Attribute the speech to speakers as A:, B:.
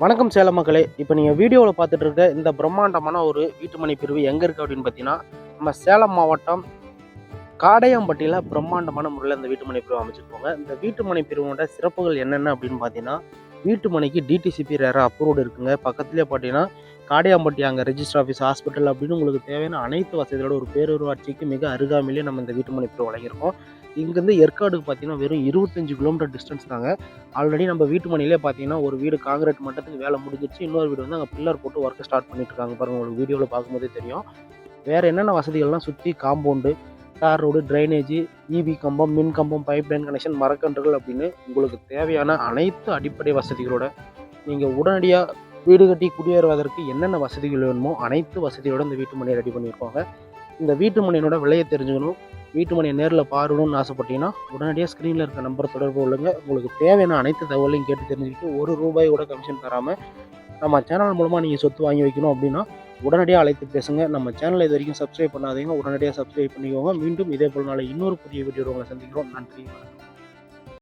A: வணக்கம் சேலம் மக்களே. இப்போ நீங்கள் வீடியோவில் பார்த்துட்டு இருக்க இந்த பிரம்மாண்டமான ஒரு வீட்டுமனை பிரிவு எங்கே இருக்குது அப்படின்னு பார்த்தீங்கன்னா நம்ம சேலம் மாவட்டம் காடையாம்பட்டியில் பிரம்மாண்டமான முறையில் இந்த வீட்டுமனை பிரிவு அமைச்சிருக்கோங்க. இந்த வீட்டுமனை பிரிவோட சிறப்புகள் என்னென்ன அப்படின்னு பார்த்தீங்கன்னா வீட்டுமனைக்கு டிடிசிபி ரேர அப்ரூவ்டு இருக்குங்க. பக்கத்துலேயே பார்த்தீங்கன்னா காடையாம்பட்டி அங்கே ரெஜிஸ்டர் ஆஃபீஸ் ஹாஸ்பிட்டல் அப்படின்னு உங்களுக்கு தேவையான அனைத்து வசதிகளோட ஒரு பேரூராட்சிக்கு மிக அருகாமையிலே நம்ம இந்த வீட்டுமனை பிரிவு வழங்கியிருக்கோம். இங்கேருந்து ஏற்காடுக்கு பார்த்தீங்கன்னா வெறும் இருபத்தஞ்சு கிலோமீட்டர் டிஸ்டன்ஸ் தாங்க. ஆல்ரெடி நம்ம வீட்டு மணிலே பார்த்தீங்கன்னா ஒரு வீடு காங்கிரீட் மட்டத்துக்கு வேலை முடிஞ்சிச்சு இன்னொரு வீடு வந்து அங்கே பில்லர் போட்டு ஒர்க்கை ஸ்டார்ட் பண்ணிட்டு இருக்காங்க பாருங்க. உங்களுக்கு வீடியோவில் பார்க்கும்போதே தெரியும். வேறு என்னென்ன வசதிகள்லாம் சுற்றி காம்பவுண்டு தார் ரோடு ட்ரைனேஜ் இவி கம்பம் மின் கம்பம் பைப் லைன் கனெக்ஷன் மரக்கன்றுகள் அப்படின்னு உங்களுக்கு தேவையான அனைத்து அடிப்படை வசதிகளோட நீங்கள் உடனடியாக வீடு கட்டி குடியேறுவதற்கு என்னென்ன வசதிகள் வேணுமோ அனைத்து வசதியோடு இந்த வீட்டு மனையை ரெடி பண்ணியிருக்கோங்க இந்த வீட்டு மனையினோட விலையை தெரிஞ்சுக்கணும். வீட்டு மனையை நேரில் பாருணும்னு ஆசைப்பட்டீங்கன்னா உடனடியாக ஸ்க்ரீனில் இருக்க நம்பர் தொடர்பு கொள்ளுங்க. உங்களுக்கு தேவையான அனைத்து தகவலையும் கேட்டு தெரிஞ்சுக்கிட்டு ஒரு ரூபாய் கூட கமிஷன் தராமல் நம்ம சேனல் மூலமாக நீங்கள் சொத்து வாங்கி வைக்கணும் அப்படின்னா உடனடியாக அழைத்து பேசுங்க. நம்ம சேனலை இது வரைக்கும் சப்ஸ்கிரைப் பண்ணாதீங்க. உடனடியாக சப்ஸ்கிரைப் பண்ணிக்கோங்க. மீண்டும் இதே போல் நாளை இன்னொரு புதிய வீடியோ உங்களை சந்திக்கிறோம். நன்றி வணக்கம்.